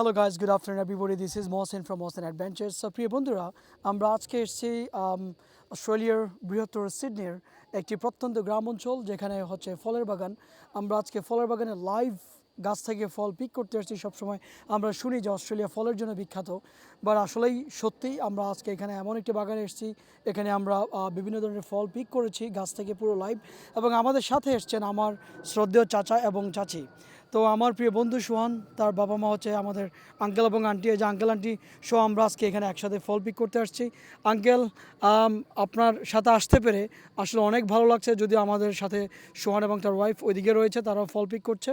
Hello guys good afternoon everybody this is Mohsen from Mohsen adventures so প্রিয় বন্ধুরা আমরা আজকে এসেছি আম, অস্ট্রেলিয়ার বৃহত্তর সিডনির একটি প্রত্যন্ত গ্রাম অঞ্চল যেখানে হচ্ছে ফলের বাগান। আমরা আজকে ফলের বাগানে লাইভ গাছ থেকে ফল পিক করতে এসেছি সবসময় আমরা শুনি যে অস্ট্রেলিয়া ফলের জন্য বিখ্যাত। বাট আসলেই সত্যিই আমরা আজকে এখানে এমন একটি বাগানে এসেছি এখানে আমরা বিভিন্ন ধরনের ফল পিক করেছি গাছ থেকে পুরো লাইভ। এবং আমাদের সাথে এসছেন আমার শ্রদ্ধেয় চাচা এবং চাচি। তো আমার প্রিয় বন্ধু সোহান, তার বাবা মা হচ্ছে আমাদের আঙ্কেল এবং আন্টি যে আঙ্কেল আন্টি সো আমরা আজকে এখানে একসাথে ফল পিক করতে আসছি। আঙ্কেল আপনার সাথে আসতে পেরে আসলে অনেক ভালো লাগছে যদি আমাদের সাথে সোহান এবং তার ওয়াইফ ওইদিকে রয়েছে, তারাও ফল পিক করছে।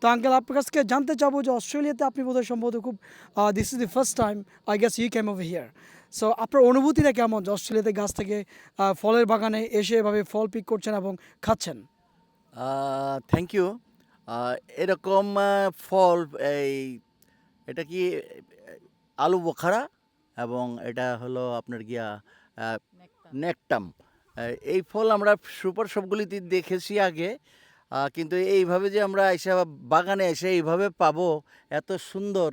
তো আঙ্কেল আপনার কাছে জানতে চাবো যে অস্ট্রেলিয়াতে আপনি বোধহয় সম্ভবত খুব this is the first time I guess you came over here so আপনার অনুভূতিটা কেমন অস্ট্রেলিয়াতে গাছ থেকে ফলের বাগানে এসে এভাবে ফল পিক করছেন এবং খাচ্ছেন? থ্যাংক ইউ এরকম ফল এই এটা কি আলু বোখারা এবং এটা হলো আপনার গিয়া নেকটাম। এই ফল আমরা সুপার সবগুলিতে দেখেছি আগে কিন্তু এইভাবে যে আমরা এসে বাগানে এসে এইভাবে পাবো এত সুন্দর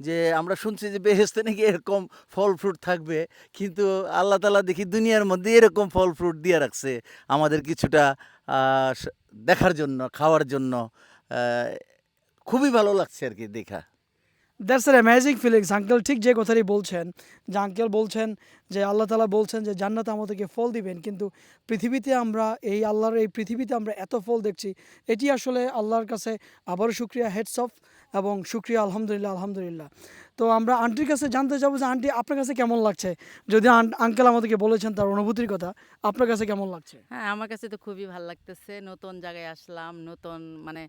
যে আমরা শুনছি যে বেহেস্তে নাকি এরকম ফল ফ্রুট থাকবে কিন্তু আল্লাহ তালা দেখি দুনিয়ার মধ্যে এরকম ফল ফ্রুট দিয়ে রাখছে আমাদের কিছুটা দেখার জন্য খাওয়ার জন্য। খুবই ভালো লাগছে আর কি দেখা। That's are amazing feelings uncle ঠিক যে কথাটি বলছেন, যে আঙ্কেল বলছেন, যে আল্লাহ তালা বলছেন যে জান্নাত আমাদেরকে ফল দিবেন, কিন্তু পৃথিবীতে আমরা, এই আল্লাহর এই পৃথিবীতে আমরা এত ফল দেখছি, এটি আসলে আল্লাহর কাছে আবারও সুক্রিয়া হেডস অফ এবং সুক্রিয়া আলহামদুলিল্লাহ আলহামদুলিল্লাহ। তো আমরা আন্টির কাছে জানতে চাবো যে আন্টি আপনার কাছে কেমন লাগছে? যদি আঙ্কেল আমাদেরকে বলেছেন তার অনুভূতির কথা আপনার কাছে কেমন লাগছে? হ্যাঁ আমার কাছে তো খুবই ভালো লাগতেছে। নতুন জায়গায় আসলাম নতুন মানে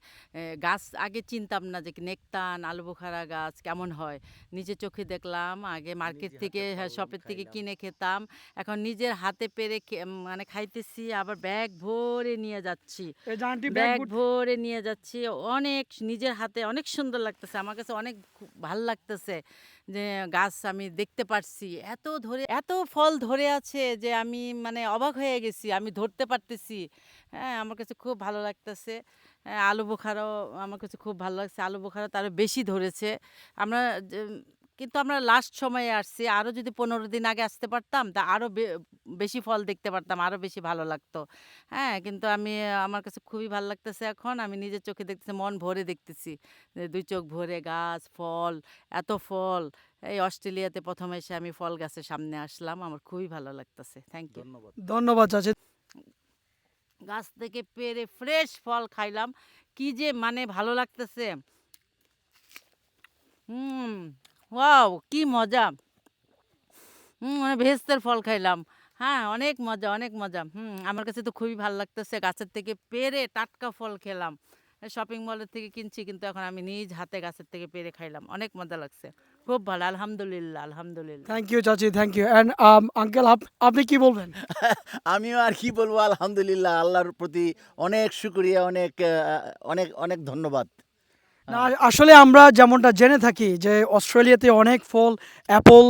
গাছ আগে চিনতাম না যে নেকতান আলু বোখারা গাছ কেমন হয়। নিজে চোখে দেখলাম আগে মার্কেট থেকে হ্যাঁ শপের থেকে কিনে খেতাম। এখন নিজের হাতে পেরে মানে খাইতেছি আবার ব্যাগ ভরে নিয়ে যাচ্ছি। আন্টি ব্যাগ ভরে নিয়ে যাচ্ছি। অনেক নিজের হাতে অনেক সুন্দর লাগতেছে। আমার কাছে অনেক খুব ভালো লাগতেছে। যে, গাছ আমি দেখতে পারছি। এত ধরে, এত ফল ধরে আছে যে, আমি মানে অবাক হয়ে গেছি, আমি ধরতে পারতেছি। হ্যাঁ আমার কাছে খুব ভালো লাগতেছে। আলু বোখারাও আমার কাছে খুব ভালো লাগছে। আলু বোখারা তারও বেশি ধরেছে। আমরা কিন্তু আমরা লাস্ট সময়ে আসছি। আরও যদি পনেরো দিন আগে আসতে পারতাম তা আরও বেশি ফল দেখতে পারতাম আরও বেশি ভালো লাগতো। হ্যাঁ কিন্তু আমি আমার কাছে খুবই ভালো লাগতেছে এখন। আমি নিজের চোখে দেখতেছি মন ভরে দেখতেছি দুই চোখ ভরে গাছ ফল এত ফল। এই অস্ট্রেলিয়াতে প্রথম এসে আমি ফল গাছের সামনে আসলাম। আমার খুবই ভালো লাগতেছে। থ্যাংক ইউ ধন্যবাদ। ধন্যবাদ চাচি। গাছ থেকে পেরে ফ্রেশ ফল খাইলাম। কি যে মানে ভালো লাগতেছে। হুম। ওয়াও কি মজা। হুম মানে ভেস্তের ফল খাইলাম। হ্যাঁ অনেক মজা অনেক মজা। হুম আমার কাছে তো খুবই ভালো লাগতেছে। গাছের থেকে পেরে টাটকা ফল খেলাম। শপিং মলের থেকে কিনছি কিন্তু এখন আমি নিজ হাতে গাছের থেকে পেরে খাইলাম। অনেক মজা লাগছে। খুব ভালো আলহামদুলিল্লাহ আলহামদুলিল্লাহ। থ্যাংক ইউ চাচি থ্যাংক ইউ অ্যান্ড আঙ্কেল আপনি কি বলবেন? আমিও আর কি বলব আলহামদুলিল্লাহ আল্লাহর প্রতি অনেক শুক্রিয়া অনেক অনেক অনেক ধন্যবাদ। না, আসলে আমরা যেমনটা জেনে থাকি যে অস্ট্রেলিয়াতে অনেক ফল, অ্যাপল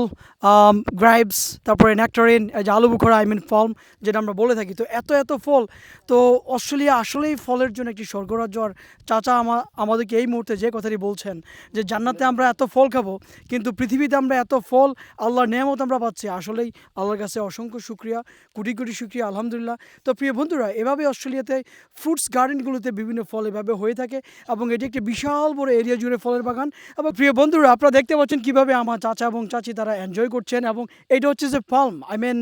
গ্রাইপস, তারপরে নেকটারিন যে আলু বুখরা আই মিন ফল যেটা আমরা বলে থাকি। তো এত এত ফল। তো অস্ট্রেলিয়া আসলেই ফলের জন্য একটি স্বর্গরাজ্য। আর চাচা আমা, আমাদেরকে এই মুহূর্তে যে কথাটি বলছেন যে, জান্নাতে আমরা এত ফল খাব, কিন্তু পৃথিবীতে আমরা এত ফল, আল্লাহর নিয়ামত আমরা পাচ্ছি। আসলেই আল্লাহর কাছে অসংখ্য শুক্রিয়া, কোটি কোটি শুক্রিয়া, আলহামদুলিল্লাহ। তো প্রিয় বন্ধুরা, এভাবে অস্ট্রেলিয়াতে ফ্রুটস গার্ডেনগুলোতে বিভিন্ন ফল এভাবে হয়ে থাকে এবং এটি একটি বিশাল বড় এরিয়া জুড়ে ফলের বাগান। এবং প্রিয় বন্ধুরা, আপনারা দেখতে পাচ্ছেন কীভাবে আমার চাচা এবং চাচি তারা এনজয় করছেন এবং এটা হচ্ছে যে পালম আই মিন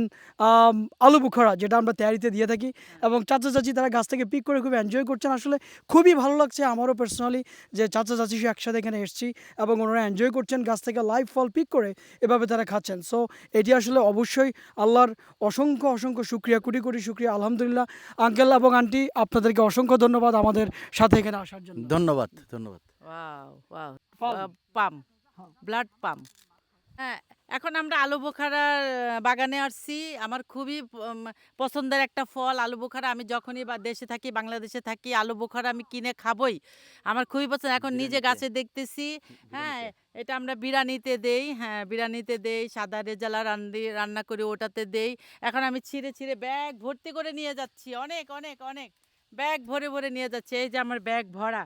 আলু বুখারা, যেটা আমরা তৈরিতে দিয়ে থাকি। এবং চাচা চাচি তারা গাছ থেকে পিক করে খুব এনজয় করছেন। আসলে খুবই ভালো লাগছে আমারও পার্সোনালি যে চাচা চাচি একসাথে এখানে এসেছি এবং ওনারা এনজয় করছেন গাছ থেকে লাইভ ফল পিক করে এভাবে তারা খাচ্ছেন। সো এটি আসলে অবশ্যই আল্লাহর অসংখ্য অসংখ্য শুক্রিয়া, কোটি কোটি শুক্রিয়া। আলহামদুলিল্লাহ আঙ্কেল এবং আন্টি আপনাদেরকে অসংখ্য ধন্যবাদ আমাদের সাথে এখানে আসার জন্য। ধন্যবাদ ধন্যবাদ। Wow wow. Palm. Blood palm হ্যাঁ এখন আমরা আলু বোখারার বাগানে আসছি। আমার খুবই পছন্দের একটা ফল আলু বোখারা। আমি যখনই বা দেশে থাকি বাংলাদেশে থাকি আলু বোখারা আমি কিনে খাবই। আমার খুবই পছন্দ। এখন নিজে গাছে দেখতেছি। হ্যাঁ এটা আমরা বিরিয়ানিতে দেই। হ্যাঁ বিরিয়ানিতে দেই সাদা রেজালা রান্দি রান্না করে ওটাতে দেই। এখন আমি ছিঁড়ে ছিঁড়ে ব্যাগ ভর্তি করে নিয়ে যাচ্ছি। অনেক অনেক অনেক। ব্যাগ ভরে ভরে নিয়ে যাচ্ছি। এই যে আমার ব্যাগ ভরা।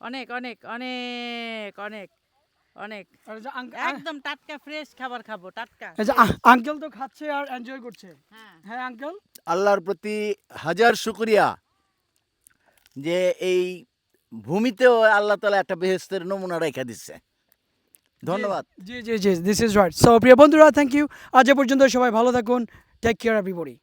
অনেক অনেক অনেক অনেক অনেক। একদম টাটকা ফ্রেশ খাবার খাব টাটকা। এই যে আঙ্কেল তো খাচ্ছে আর এনজয় করছে। হ্যাঁ। হ্যাঁ আঙ্কেল? আল্লাহর প্রতি হাজার শুক্রিয়া যে এই ভূমিতেও আল্লাহ তালা একটা বেহেস্তের নমুনা রেখে দিচ্ছে। ধন্যবাদ। জি জি জি দিস ইজ রাইট সো প্রিয় বন্ধুরা থ্যাংক ইউ আজ পর্যন্ত সবাই ভালো থাকুন। Take care everybody